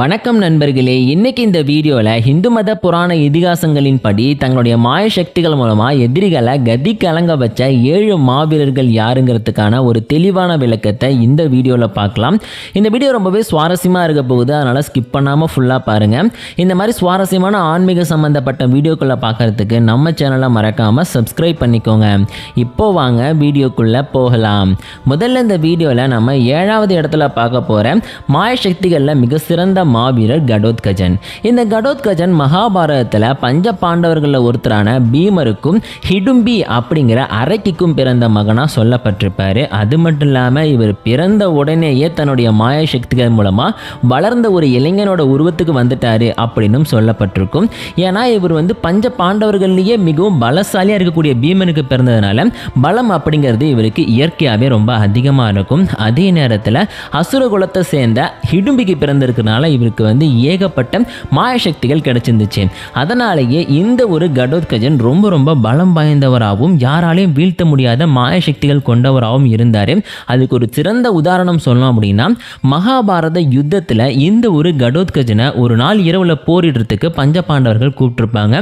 வணக்கம் நண்பர்களே இன்னைக்கு இந்த வீடியோவில் ஹிந்து மத புராண இதிகாசங்களின் படி தங்களுடைய மாய சக்திகள் மூலமாக எதிரிகளை கதி கலங்க வச்ச ஏழு மாவீரர்கள் யாருங்கிறதுக்கான ஒரு தெளிவான விளக்கத்தை இந்த வீடியோவில் பார்க்கலாம். இந்த வீடியோ ரொம்பவே சுவாரஸ்யமாக இருக்க போகுது அதனால் ஸ்கிப் பண்ணாமல் ஃபுல்லாக பாருங்கள் இந்த மாதிரி சுவாரஸ்யமான ஆன்மீக சம்மந்தப்பட்ட வீடியோக்குள்ளே பார்க்குறதுக்கு நம்ம சேனலை மறக்காமல் சப்ஸ்கிரைப் பண்ணிக்கோங்க. இப்போ வாங்க வீடியோக்குள்ளே போகலாம். முதல்ல இந்த வீடியோவில் நம்ம ஏழாவது இடத்துல பார்க்க போகிற மாய சக்திகளில் மிக சிறந்த மாவீரர் கடோத்கஜன். இந்த கடோத்கஜன் மகாபாரதத்தில் பஞ்ச பாண்டவர்களில் ஒருத்தரான பீமருக்கும் ஹிடும்பி அப்படிங்கிற அரக்கிக்கும் பிறந்த மகனாக சொல்லப்பட்டிருப்பாரு. அது மட்டும் இல்லாமல் இவர் பிறந்த உடனேயே தன்னுடைய மாய சக்திகள் மூலமாக வளர்ந்த ஒரு இளைஞனோட உருவத்துக்கு வந்துட்டாரு அப்படின்னும் சொல்லப்பட்டிருக்கும். ஏன்னா இவர் வந்து பஞ்ச பாண்டவர்கள்லேயே மிகவும் பலசாலியாக இருக்கக்கூடிய பீமனுக்கு பிறந்ததுனால பலம் அப்படிங்கிறது இவருக்கு இயற்கையாகவே ரொம்ப அதிகமாக இருக்கும். அதே நேரத்தில் அசுர குலத்தை சேர்ந்த ஹிடும்பிக்கு பிறந்திருக்கிறனால இவருக்கு வந்து ஏகப்பட்ட மாய சக்திகள் கிடைச்சிருந்துச்சு. அதனாலேயே இந்த ஒரு கடோத்கஜன் ரொம்ப ரொம்ப பலம் வாய்ந்தவராகவும் யாராலையும் வீழ்த்த முடியாத மாய சக்திகள் கொண்டவராகவும் இருந்தார். அதுக்கு ஒரு சிறந்த உதாரணம் சொல்லணும் அப்படின்னா மகாபாரத யுத்தத்தில் இந்த ஒரு கடோத்கஜனை ஒரு நாள் இரவில் போரிடுறதுக்கு பஞ்ச பாண்டவர்கள் கூப்பிட்டுருப்பாங்க.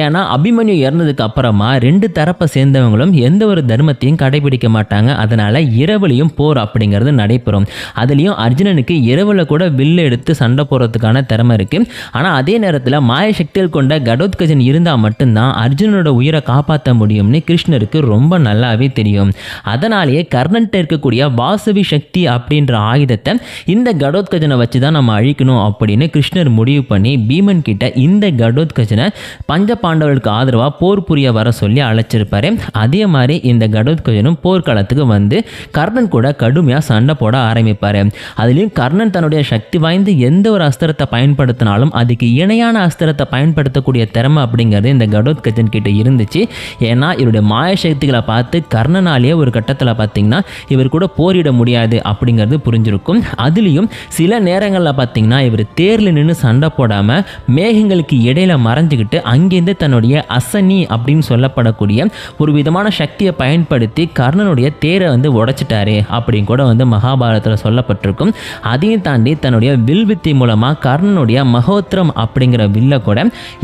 ஏன்னா அபிமன்யு இறந்ததுக்கு அப்புறமா ரெண்டு தரப்பை சேர்ந்தவங்களும் எந்த ஒரு தர்மத்தையும் கடைபிடிக்க மாட்டாங்க. அதனால இரவுலையும் போர் அப்படிங்கிறது நடைபெறும். அதுலேயும் அர்ஜுனனுக்கு இரவில் கூட வில்லு எடுத்து சண்டை போகிறதுக்கான திறமை இருக்குது ஆனால் அதே நேரத்தில் மாய சக்திகள் கொண்ட கடோத்கஜன் இருந்தால் மட்டும்தான் அர்ஜுனோட உயிரை காப்பாற்ற முடியும்னு கிருஷ்ணருக்கு ரொம்ப நல்லாவே தெரியும். அதனாலேயே கர்ணன்ட்ட இருக்கக்கூடிய வாசவி சக்தி அப்படின்ற ஆயுதத்தை இந்த கடோத்கஜனை வச்சு தான் நம்ம அழிக்கணும் அப்படின்னு கிருஷ்ணர் முடிவு பண்ணி பீமன் கிட்ட இந்த கடோத்கஜனை பஞ்ச பாண்டவர்களுக்கு ஆதரவாக போர் புரிய வர சொல்லி அழைச்சிருப்பாரு. அதே மாதிரி இந்த கடோத்கஜனும் போர்க்களத்துக்கு வந்து கர்ணன் கூட கடுமையாக சண்டை போட ஆரம்பிப்பார். அதுலேயும் கர்ணன் தன்னுடைய சக்தி வாய்ந்த எந்த ஒரு அஸ்திரத்தை பயன்படுத்தினாலும் அதுக்கு இணையான அஸ்திரத்தை பயன்படுத்தக்கூடிய திறமை அப்படிங்கிறது இந்த கடோத்கஜன் கிட்ட இருந்துச்சு. ஏன்னா இவருடைய மாய சக்திகளை பார்த்து கர்ணனாலேயே ஒரு கட்டத்தில் பார்த்தீங்கன்னா இவர் கூட போரிட முடியாது அப்படிங்கிறது புரிஞ்சிருக்கும். அதுலேயும் சில நேரங்களில் பார்த்தீங்கன்னா இவர் தேரில் நின்று சண்டை போடாமல் மேகங்களுக்கு இடையில மறைஞ்சிக்கிட்டு அங்கேருந்து தன்னுடைய அசனி அப்படின்னு சொல்லப்படக்கூடிய ஒரு விதமான சக்தியை பயன்படுத்தி கர்ணனுடைய தேரை வந்து உடைச்சிட்டாரு அப்படின்னு கூட வந்து மகாபாரதத்தில் சொல்லப்பட்டிருக்கும். அதையும் தாண்டி தன்னுடைய வில்வித்தை மூலமாக கர்ணனுடைய மகோத்திரம் அப்படிங்கிற வில்ல கூட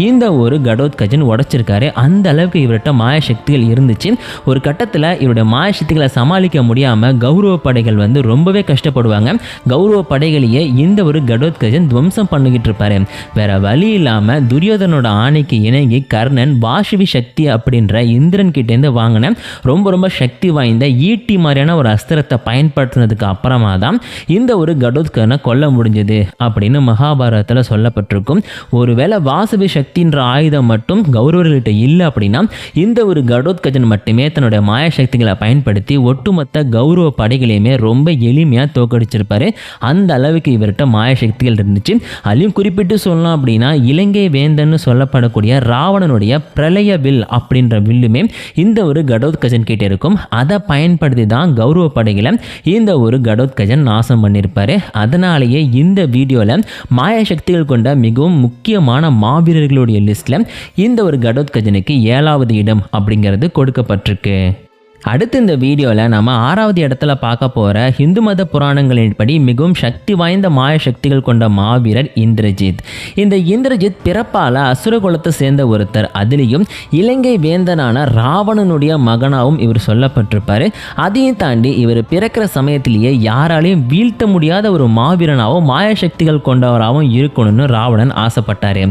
இந்த ஒரு கடோத்கஜன் உடைச்சிருக்காரு. அந்த அளவுக்கு இவர்கிட்ட மாய சக்திகள் இருந்துச்சு. ஒரு கட்டத்தில் இவருடைய மாய சக்திகளை சமாளிக்க முடியாமல் கௌரவ படைகள் வந்து ரொம்பவே கஷ்டப்படுவாங்க. கௌரவ படைகளையே இந்த ஒரு கடோத்கஜன் துவம்சம் பண்ணிக்கிட்டு இருப்பாரு. வேற வழி இல்லாமல் துரியோதனோட ஆணைக்கு இணங்கி கர்ணன் வாஷுவி சக்தி அப்படின்ற இந்திரன் கிட்டேருந்து வாங்கின ரொம்ப ரொம்ப சக்தி வாய்ந்த ஈட்டி மாதிரியான ஒரு அஸ்திரத்தை பயன்படுத்தினதுக்கு அப்புறமா தான் இந்த ஒரு கடோத்கஜனை கொல்ல முடிஞ்சது. அப்படின்னு மகாபாரதத்தில் சொல்லப்பட்டிருக்கும். ஒருவேளை வாசவி சக்தின்ற ஆயுதம் மட்டும் கௌரவர்கள்ட்ட இல்லை அப்படின்னா இந்த ஒரு கடோத்கஜன் மட்டுமே தன்னுடைய மாய சக்திகளை பயன்படுத்தி ஒட்டுமொத்த கௌரவ படைகளையுமே ரொம்ப எளிமையாக தோக்கடிச்சிருப்பாரு. அந்த அளவுக்கு இவர்கிட்ட மாய சக்திகள் இருந்துச்சு. அதுலேயும் குறிப்பிட்டு சொல்லலாம் அப்படின்னா இலங்கை வேந்தன்னு சொல்லப்படக்கூடிய ராவணனுடைய பிரளய வில் அப்படின்ற வில்லுமே இந்த ஒரு கடோத்கஜன் கிட்டே இருக்கும். அதை பயன்படுத்தி தான் கௌரவ படைகளை இந்த ஒரு கடோத்கஜன் நாசம் பண்ணியிருப்பாரு அதனாலேயே இந்த வீடியோவில் மாய சக்திகள் கொண்ட மிகவும் முக்கியமான மாவீரர்களுடைய லிஸ்ட்டில் இந்த ஒரு கடோத்கஜனுக்கு ஏழாவது இடம் அப்படிங்கிறது கொடுக்கப்பட்டிருக்கு. அடுத்து இந்த வீடியோவில் நம்ம ஆறாவது இடத்துல பார்க்க போகிற ஹிந்து மத புராணங்களின்படி மிகவும் சக்தி வாய்ந்த மாய சக்திகள் கொண்ட மாவீரர் இந்திரஜித். இந்த இந்திரஜித் பிறப்பால் அசுர குலத்தை சேர்ந்த ஒருத்தர். அதுலேயும் இலங்கை வேந்தனான ராவணனுடைய மகனாகவும் இவர் சொல்லப்பட்டிருப்பார். அதையும் தாண்டி இவர் பிறக்கிற சமயத்திலேயே யாராலையும் வீழ்த்த முடியாத ஒரு மாவீரனாகவும் மாய சக்திகள் கொண்டவராகவும் இருக்கணும்னு ராவணன் ஆசைப்பட்டார்.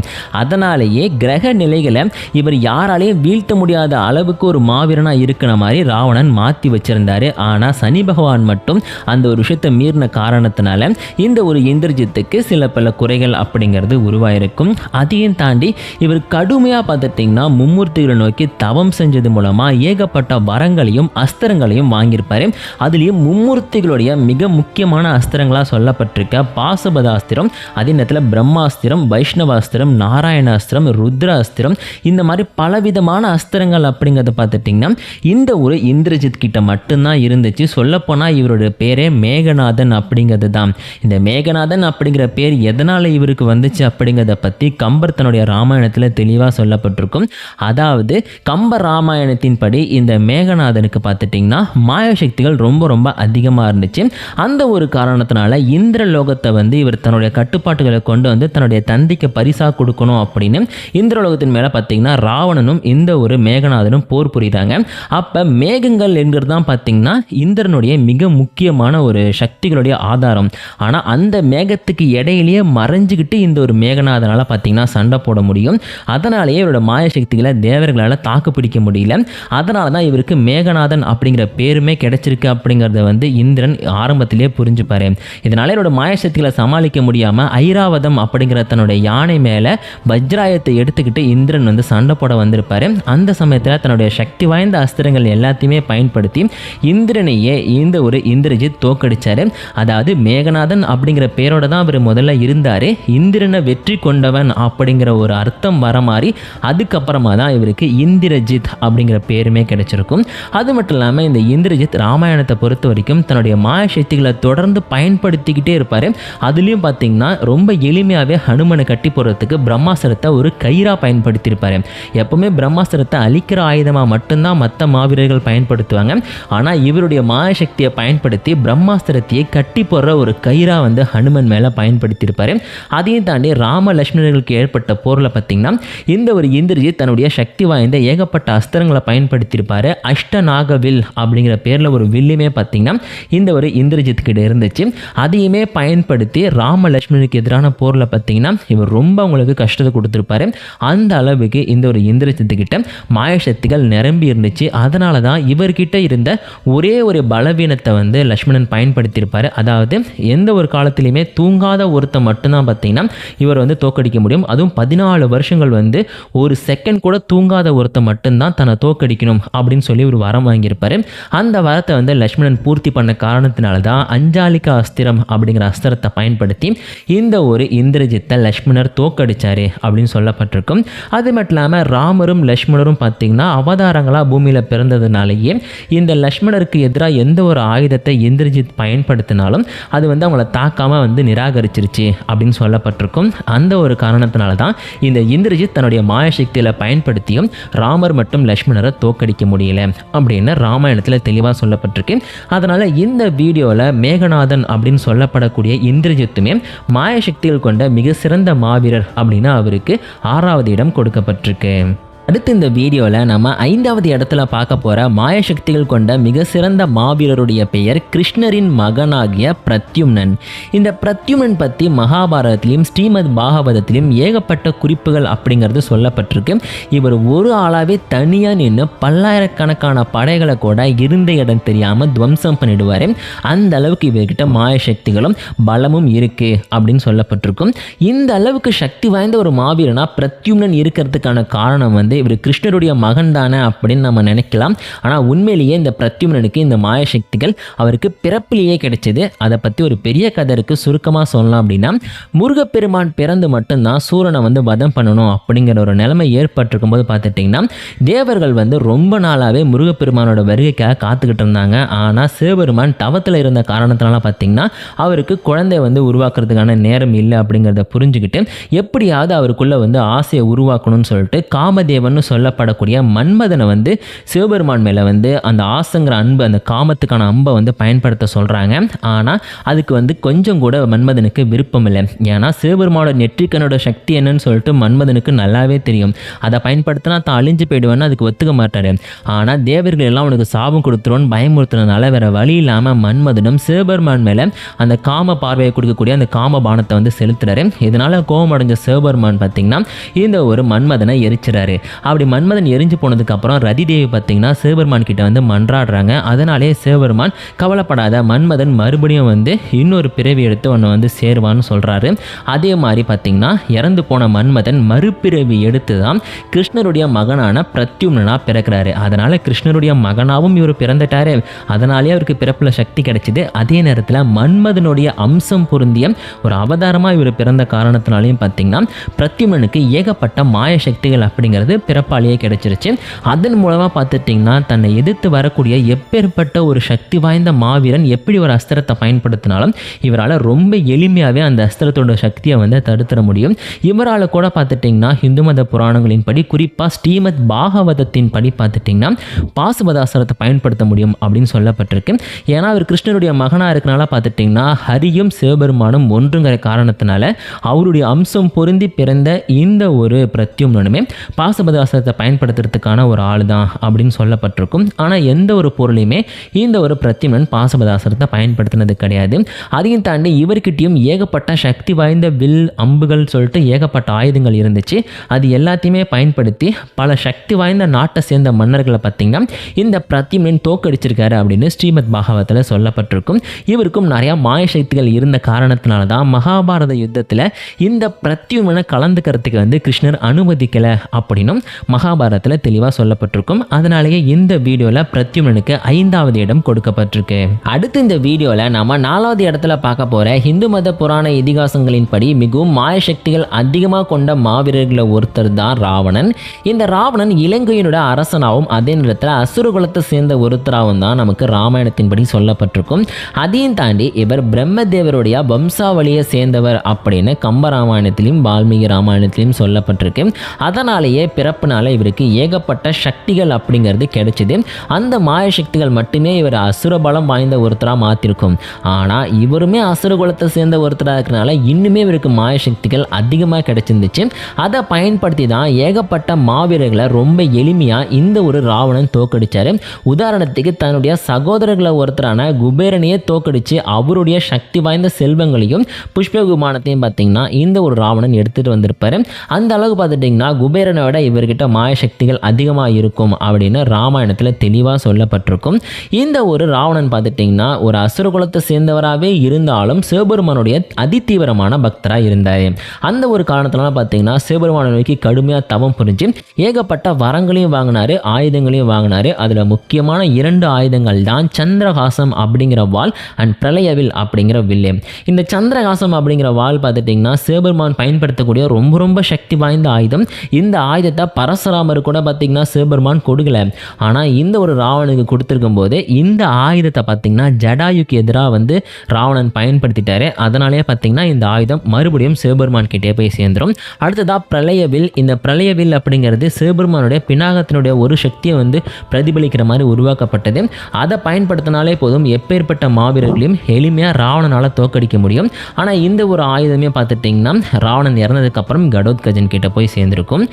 அதனாலேயே கிரக நிலைகளை இவர் யாராலையும் வீழ்த்த முடியாத அளவுக்கு ஒரு மாவீரனாக இருக்கிற மாதிரி ராவணன் மாற்றி வச்சிருந்தாரு. ஆனால் சனி பகவான் மட்டும் அந்த ஒரு விஷயத்தை மீறின காரணத்தினால இந்த ஒரு இந்திரஜித்துக்கு சில பல குறைகள் அப்படிங்கிறது உருவாயிருக்கும். அதையும் தாண்டி இவர் கடுமையாக பார்த்துட்டிங்கன்னா மும்மூர்த்திகளை நோக்கி தவம் செஞ்சது மூலமாக ஏகப்பட்ட வரங்களையும் அஸ்திரங்களையும் வாங்கியிருப்பார். அதுலேயும் மும்மூர்த்திகளுடைய மிக முக்கியமான அஸ்திரங்களாக சொல்லப்பட்டிருக்க பாசபதாஸ்திரம் அதே நேரத்தில் பிரம்மாஸ்திரம் வைஷ்ணவாஸ்திரம் நாராயணாஸ்திரம் ருத்ராஸ்திரம் இந்த மாதிரி பலவிதமான அஸ்திரங்கள் அப்படிங்கிறத பார்த்துட்டிங்கன்னா இந்த ஒரு இந்திரஜித் கிட்ட மட்டும்தான் இருந்துச்சு. சொல்லப்போனால் இவரோட பேரே மேகநாதன் அப்படிங்கிறது தான். இந்த மேகநாதன் அப்படிங்கிற பேர் எதனால் இவருக்கு வந்துச்சு அப்படிங்கிறத பற்றி கம்பர் தன்னுடைய ராமாயணத்தில் தெளிவாக சொல்லப்பட்டிருக்கும். அதாவது கம்ப ராமாயணத்தின் படி இந்த மேகநாதனுக்கு பார்த்துட்டிங்கன்னா மாயசக்திகள் ரொம்ப ரொம்ப அதிகமாக இருந்துச்சு. அந்த ஒரு காரணத்தினால இந்திர லோகத்தை வந்து இவர் தன்னுடைய கட்டுப்பாட்டுகளை கொண்டு வந்து தன்னுடைய தந்தைக்கு பரிசாக கொடுக்கணும் அப்படின்னு இந்திரலோகத்தின் மேலே பார்த்தீங்கன்னா ராவணனும் இந்த ஒரு மேகநாதனும் போர் புரியுறாங்க. அப்போ மே மேகங்கள் என்கிறது தான் பார்த்திங்கன்னா இந்திரனுடைய மிக முக்கியமான ஒரு சக்திகளுடைய ஆதாரம். ஆனால் அந்த மேகத்துக்கு இடையிலேயே மறைஞ்சுக்கிட்டு இந்த ஒரு மேகநாதனால் பார்த்தீங்கன்னா சண்டை போட முடியும். அதனாலேயே இவரோட மாய சக்திகளை தேவர்களால் தாக்கு பிடிக்க முடியல. அதனால தான் இவருக்கு மேகநாதன் அப்படிங்கிற பேருமே கிடைச்சிருக்கு அப்படிங்கிறத வந்து இந்திரன் ஆரம்பத்திலே புரிஞ்சுப்பாரு. இதனால் இவரோட மாய சக்திகளை சமாளிக்க முடியாமல் ஐராவதம் அப்படிங்கிற தன்னுடைய யானை மேலே வஜ்ராயத்தை எடுத்துக்கிட்டு இந்திரன் வந்து சண்டை போட வந்திருப்பாரு. அந்த சமயத்தில் தன்னுடைய சக்தி வாய்ந்த அஸ்திரங்கள் எல்லாத்தையும் பயன்படுத்தி இந்திரனையே இந்த ஒரு இந்திரஜித் தோக்கடிச்சாரு அதாவது மேகநாதன் அப்படிங்கிற பேரோட தான் அவர் முதல்ல இருந்தார். இந்திரனை வெற்றி கொண்டவன் அப்படிங்கிற ஒரு அர்த்தம் வர மாதிரி அதுக்கப்புறமா தான் இவருக்கு இந்திரஜித் அப்படிங்கிற பேருமே கிடைச்சிருக்கும். அது மட்டும் இல்லாமல் இந்த இந்திரஜித் ராமாயணத்தை பொறுத்த வரைக்கும் தன்னுடைய மாய சக்திகளை தொடர்ந்து பயன்படுத்திக்கிட்டே இருப்பார். அதுலேயும் பார்த்தீங்கன்னா ரொம்ப எளிமையாகவே ஹனுமனை கட்டி போடுறதுக்கு பிரம்மாஸ்திரத்தை ஒரு கயிறா பயன்படுத்தியிருப்பார். எப்பவுமே பிரம்மாஸ்திரத்தை அழிக்கிற ஆயுதமாக மட்டும்தான் மற்ற மாவீரர்கள் பயன்படுத்துவாங்க. ஆனால் இவருடைய மாய சக்தியை பயன்படுத்தி பிரம்மாஸ்திரத்தையே கட்டி போடுற ஒரு கயிறாக வந்து ஹனுமன் மேலே பயன்படுத்தியிருப்பார். அதையும் தாண்டி ராம லட்சுமணர்களுக்கு ஏற்பட்ட போரில் பார்த்தீங்கன்னா இந்த ஒரு இந்திரஜித் தன்னுடைய சக்தி வாய்ந்த ஏகப்பட்ட அஸ்திரங்களை பயன்படுத்தியிருப்பார். அஷ்டநாகவில் அப்படிங்கிற பேரில் ஒரு வில்லுமே பார்த்தீங்கன்னா இந்த ஒரு இந்திரஜித் கிட்ட இருந்துச்சு. அதையுமே பயன்படுத்தி ராம லட்சுமணனுக்கு எதிரான போரில் பார்த்தீங்கன்னா இவர் ரொம்ப அவங்களுக்கு கஷ்டத்தை கொடுத்துருப்பாரு. அந்த அளவுக்கு இந்த ஒரு இந்திரஜித்து கிட்ட மாயசக்திகள் நிரம்பி இருந்துச்சு. அதனால தான் இவர்கிட்ட இருந்த ஒரே ஒரு பலவீனத்தை வந்து லக்ஷ்மணன் பயன்படுத்தியிருப்பார். அதாவது எந்த ஒரு காலத்திலையுமே தூங்காத ஒருத்த மட்டும்தான் பார்த்தீங்கன்னா இவர் வந்து தோக்கடிக்க முடியும். அதுவும் பதினாலு வருஷங்கள் வந்து ஒரு செகண்ட் கூட தூங்காத ஒருத்த மட்டும்தான் தன்னை தோக்கடிக்கணும் அப்படின்னு சொல்லி ஒரு வரம் வாங்கியிருப்பார். அந்த வரத்தை வந்து லக்ஷ்மணன் பூர்த்தி பண்ண காரணத்தினால தான் அஞ்சாலிகா அஸ்திரம் அப்படிங்கிற அஸ்திரத்தை பயன்படுத்தி இந்த ஒரு இந்திரஜித்தை லக்ஷ்மணர் தோக்கடிச்சாரு அப்படின்னு சொல்லப்பட்டிருக்கும். அது மட்டும் இல்லாமல் ராமரும் லக்ஷ்மணரும் பார்த்தீங்கன்னா அவதாரங்களாக பூமியில் பிறந்ததுனாலேயே இந்த லக்ஷ்மணருக்கு எதிராக எந்த ஒரு ஆயுதத்தை இந்திரஜித் பயன்படுத்தினாலும் அது வந்து அவங்கள தாக்காமல் வந்து நிராகரிச்சிருச்சு அப்படின்னு சொல்லப்பட்டிருக்கும். அந்த ஒரு காரணத்தினால தான் இந்த இந்திரஜித் தன்னுடைய மாயசக்தியில் பயன்படுத்தியும் ராமர் மற்றும் லக்ஷ்மணரை தோக்கடிக்க முடியல அப்படின்னு ராமாயணத்தில் தெளிவாக சொல்லப்பட்டிருக்கு. அதனால் இந்த வீடியோவில் மேகநாதன் அப்படின்னு சொல்லப்படக்கூடிய இந்திரஜித்துமே மாயசக்திகள் கொண்ட மிக சிறந்த மாவீரர் அப்படின்னு அவருக்கு ஆறாவது இடம் கொடுக்கப்பட்டிருக்கு. அடுத்து இந்த வீடியோவில் நம்ம ஐந்தாவது இடத்துல பார்க்க போகிற மாயசக்திகள் கொண்ட மிக சிறந்த மாவீரருடைய பெயர் கிருஷ்ணரின் மகனாகிய பிரத்யும்னன். இந்த பிரத்யும்னன் பற்றி மகாபாரதத்திலையும் ஸ்ரீமத் பாகவதத்திலையும் ஏகப்பட்ட குறிப்புகள் அப்படிங்கிறது சொல்லப்பட்டிருக்கு. இவர் ஒரு ஆளாகவே தனியாக நின்று பல்லாயிரக்கணக்கான படைகளை கூட இருந்த இடம் தெரியாமல் துவம்சம் பண்ணிடுவார். அந்த அளவுக்கு இவர்கிட்ட மாயசக்திகளும் பலமும் இருக்குது அப்படின்னு சொல்லப்பட்டிருக்கும். இந்த அளவுக்கு சக்தி வாய்ந்த ஒரு மாவீரனாக பிரத்யும்னன் இருக்கிறதுக்கான காரணம் வந்து வந்து இவர் கிருஷ்ணருடைய மகன் தானே அப்படின்னு நம்ம நினைக்கலாம். ஆனால் உண்மையிலேயே இந்த பிரத்யும்னனுக்கு இந்த மாயசக்திகள் அவருக்கு பிறப்பிலேயே கிடைச்சது. அதை பற்றி ஒரு பெரிய கதை இருக்குது சுருக்கமாக சொல்லலாம் அப்படின்னா முருகப்பெருமான் பிறந்து மட்டும்தான் சூரனை வந்து வதம் பண்ணணும் அப்படிங்கிற ஒரு நிலைமை ஏற்பட்டிருக்கும் போது பார்த்துட்டிங்கன்னா தேவர்கள் வந்து ரொம்ப நாளாகவே முருகப்பெருமானோட வருகைக்காக காத்துக்கிட்டு இருந்தாங்க. ஆனால் சிவபெருமான் தவத்தில் இருந்த காரணத்தினால பார்த்தீங்கன்னா அவருக்கு குழந்தை வந்து உருவாக்குறதுக்கான நேரம் இல்லை அப்படிங்கிறத புரிஞ்சுக்கிட்டு எப்படியாவது அவருக்குள்ளே வந்து ஆசையை உருவாக்கணும்னு சொல்லிட்டு காமதேவன் சொல்லப்படக்கூடிய மன்மதனை வந்து சிவபெருமான் மேலே வந்து அந்த ஆசைங்கிற அன்பு அந்த காமத்துக்கான அம்பை வந்து பயன்படுத்த சொல்கிறாங்க ஆனால் அதுக்கு வந்து கொஞ்சம் கூட மன்மதனுக்கு விருப்பம் இல்லை. ஏன்னா சிவபெருமானோட நெற்றிக்கனோட சக்தி என்னன்னு சொல்லிட்டு மன்மதனுக்கு நல்லாவே தெரியும். அதை பயன்படுத்தினா தான் அழிஞ்சு போயிடுவேன்னு அதுக்கு ஒத்துக்க மாட்டார். ஆனால் தேவர்கள் எல்லாம் அவனுக்கு சாபம் கொடுத்துருவோன்னு பயமுறுத்துறதுனால வேற வழி இல்லாமல் மன்மதனும் சிவபெருமான் மேலே அந்த காம பார்வையை கொடுக்கக்கூடிய அந்த காம பானத்தை வந்து செலுத்துறாரு. இதனால் கோபமடைஞ்ச சிவபெருமான் பார்த்தீங்கன்னா இந்த ஒரு மன்மதனை எரிச்சிறாரு. அப்படி மன்மதன் எரிஞ்சு போனதுக்கு அப்புறம் ரதி தேவி பார்த்தீங்கன்னா சிவபெருமான் கிட்ட வந்து மன்றாடுறாங்க. அதனாலே சிவபெருமான் கவலைப்படாத மன்மதன் மறுபடியும் வந்து இன்னொரு பிறவி எடுத்து ஒன்று வந்து சேருவான்னு சொல்கிறாரு அதே மாதிரி பார்த்தீங்கன்னா இறந்து போன மன்மதன் மறுபிறவி எடுத்து தான் கிருஷ்ணருடைய மகனான பிரத்யும்னா பிறக்கிறாரு. அதனால் கிருஷ்ணருடைய மகனாகவும் இவர் பிறந்துட்டாரு. அதனாலே அவருக்கு பிறப்பில் சக்தி கிடைச்சிது. அதே நேரத்தில் மன்மதனுடைய அம்சம் பொருந்திய ஒரு அவதாரமாக இவர் பிறந்த காரணத்தினாலையும் பார்த்தீங்கன்னா பிரத்யுமனுக்கு ஏகப்பட்ட மாய சக்திகள் அப்படிங்கிறது பிறப்பாலேயே கிடைச்சிருச்சு. அதன் மூலமாக பார்த்துட்டிங்கன்னா தன்னை எதிர்த்து வரக்கூடிய எப்பேற்பட்ட ஒரு சக்தி வாய்ந்த மாவீரன் எப்படி ஒரு அஸ்திரத்தை பயன்படுத்தினாலும் இவரால் ரொம்ப எளிமையாகவே அந்த அஸ்திரத்தோட சக்தியை வந்து தடுத்துட முடியும். இவரால் கூட பார்த்துட்டிங்கன்னா இந்து மத புராணங்களின் படி குறிப்பாக ஸ்ரீமத் பாகவதத்தின் படி பார்த்துட்டிங்கன்னா பாசுபதாஸ்திரத்தை பயன்படுத்த முடியும் அப்படின்னு சொல்லப்பட்டிருக்கு. ஏன்னா அவர் கிருஷ்ணருடைய மகனாக இருக்கனால பார்த்துட்டிங்கன்னா ஹரியும் சிவபெருமானும் ஒன்றுங்கிற காரணத்தினால அவருடைய அம்சம் பொருந்தி பிறந்த இந்த ஒரு பிரத்யும்னனுமே பாசுபதாஸ்திரத்தை பயன்படுத்துறதுக்கான ஒரு ஆள் தான் அப்படின்னு சொல்லப்பட்டிருக்கும். ஆனால் எந்த ஒரு பொருளையுமே இந்த ஒரு பிரத்யும்னன் பாசுபதாஸ்திரத்தை பயன்படுத்தினது கிடையாது. அதையும் தாண்டி இவர்கிட்டையும் ஏகப்பட்ட சக்தி வாய்ந்த வில் அம்புகள் சொல்லிட்டு ஏகப்பட்ட ஆயுதங்கள் இருந்துச்சு. அது எல்லாத்தையுமே பயன்படுத்தி பல சக்தி வாய்ந்த நாட்டை சேர்ந்த மன்னர்களை பார்த்திங்கன்னா இந்த பிரத்திமன் தோக்கடிச்சிருக்காரு அப்படின்னு ஸ்ரீமத் பாகவத்தில் சொல்லப்பட்டிருக்கும். இவருக்கும் நிறையா மாய சக்திகள் இருந்த காரணத்தினால தான் மகாபாரத யுத்தத்தில் இந்த பிரத்யுமனை கலந்துக்கிறதுக்கு வந்து கிருஷ்ணர் அனுமதிக்கலை அப்படின்னும் மகாபாரதத்தில் தெளிவாக சொல்லப்பட்டிருக்கும். அதனாலேயே இந்த வீடியோவில் பிரத்யுமனுக்கு ஐந்தாவது இடம் கொடுக்கப்பட்டிருக்கு. அடுத்து இந்த வீடியோவில் நம்ம நாலாவது இடத்துல பார்க்க போகிற இந்து மத புராண இதிகாசங்களின் படி மிகவும் மாய சக்திகள் அதிகமாக கொண்ட மாவீரர்களில் ஒருத்தர் தான் ராவணன். இந்த ராவணன் இலங்கையினோட அரசனாகவும் அதே நேரத்தில் அசுரகுலத்தை சேர்ந்த ஒருத்தராகவும் தான் நமக்கு ராமாயணத்தின்படி சொல்லப்பட்டிருக்கும். அதையும் தாண்டி இவர் பிரம்மதேவருடைய வம்சாவளியை சேர்ந்தவர் அப்படின்னு கம்ப ராமாயணத்திலையும் வால்மீகி ராமாயணத்திலையும் சொல்லப்பட்டிருக்கு. அதனாலேயே பிறப்புனால இவருக்கு ஏகப்பட்ட சக்திகள் அப்படிங்கிறது கிடைச்சிது. அந்த மாய சக்திகள் மட்டுமே இவர் அசுர பலம் வாய்ந்த ஒருத்தராக மாற்றிருக்கும் ஆனால் இவருமே அசுர குலத்தை சேர்ந்த ஒருத்தராக இருக்கிறனால இன்னுமே இவருக்கு மாய சக்திகள் அதிகமாக கிடைச்சிருந்துச்சு. அதை பயன்படுத்தி தான் ஏகப்பட்ட மாவீரர்களை ரொம்ப எளிமையாக இந்த ஒரு ராவணன் தோக்கடிச்சார் உதாரணத்துக்கு தன்னுடைய சகோதரர்களை ஒருத்தரான குபேரனையே தோக்கடிச்சு அவருடைய சக்தி வாய்ந்த செல்வங்களையும் புஷ்ப விமானத்தையும் பார்த்தீங்கன்னா இந்த ஒரு ராவணன் எடுத்துகிட்டு வந்திருப்பாரு. அந்த அளவுக்கு பார்த்துட்டிங்கன்னா குபேரனோட இவர் இவர்கிட்ட மாய சக்திகள் அதிகமாக இருக்கும் அப்படின்னு ராமாயணத்தில் தெளிவாக சொல்லப்பட்டிருக்கும். இந்த ஒரு ராவணன் பார்த்துட்டிங்கன்னா ஒரு அசுர குலத்தை சேர்ந்தவராகவே இருந்தாலும் சிவபெருமானுடைய அதிதீவிரமான பக்தராக இருந்தார். அந்த ஒரு காரணத்தினால பார்த்தீங்கன்னா சிவபெருமானை நோக்கி கடுமையாக தவம் புரிஞ்சு ஏகப்பட்ட வரங்களையும் வாங்கினாரு ஆயுதங்களையும் வாங்கினாரு. அதில் முக்கியமான இரண்டு ஆயுதங்கள் தான் சந்திரகாசம் அப்படிங்கிற வால் அண்ட் பிரளயவில் அப்படிங்கிற வில்லு. இந்த சந்திரகாசம் அப்படிங்கிற வால் பார்த்துட்டிங்கன்னா சிவபெருமான் பயன்படுத்தக்கூடிய ரொம்ப ரொம்ப சக்தி வாய்ந்த ஆயுதம். இந்த ஆயுதத்தை பரசுராமர் கூட பார்த்திங்கன்னா சிவபெருமான் கொடுக்கல. ஆனால் இந்த ஒரு ராவணனுக்கு கொடுத்துருக்கும் போது இந்த ஆயுதத்தை பார்த்திங்கன்னா ஜடாயுக்கு எதிராக வந்து ராவணன் பயன்படுத்திட்டாரு. அதனாலேயே பார்த்திங்கன்னா இந்த ஆயுதம் மறுபடியும் சிவபெருமான் கிட்டே போய் சேர்ந்துடும் அடுத்ததாக பிரளயவில் இந்த பிரளயவில் அப்படிங்கிறது சிவபெருமானுடைய பினாகத்தினுடைய ஒரு சக்தியை வந்து பிரதிபலிக்கிற மாதிரி உருவாக்கப்பட்டது. அதை பயன்படுத்தினாலே போதும் எப்பேற்பட்ட மாவீரர்களையும் எளிமையாக ராவணனால் தோக்கடிக்க முடியும். ஆனால் இந்த ஒரு ஆயுதமே பார்த்துட்டிங்கன்னா ராவணன் இறந்ததுக்கப்புறம் கடோத்கஜன் கிட்ட போய் சேர்ந்திருக்கும்.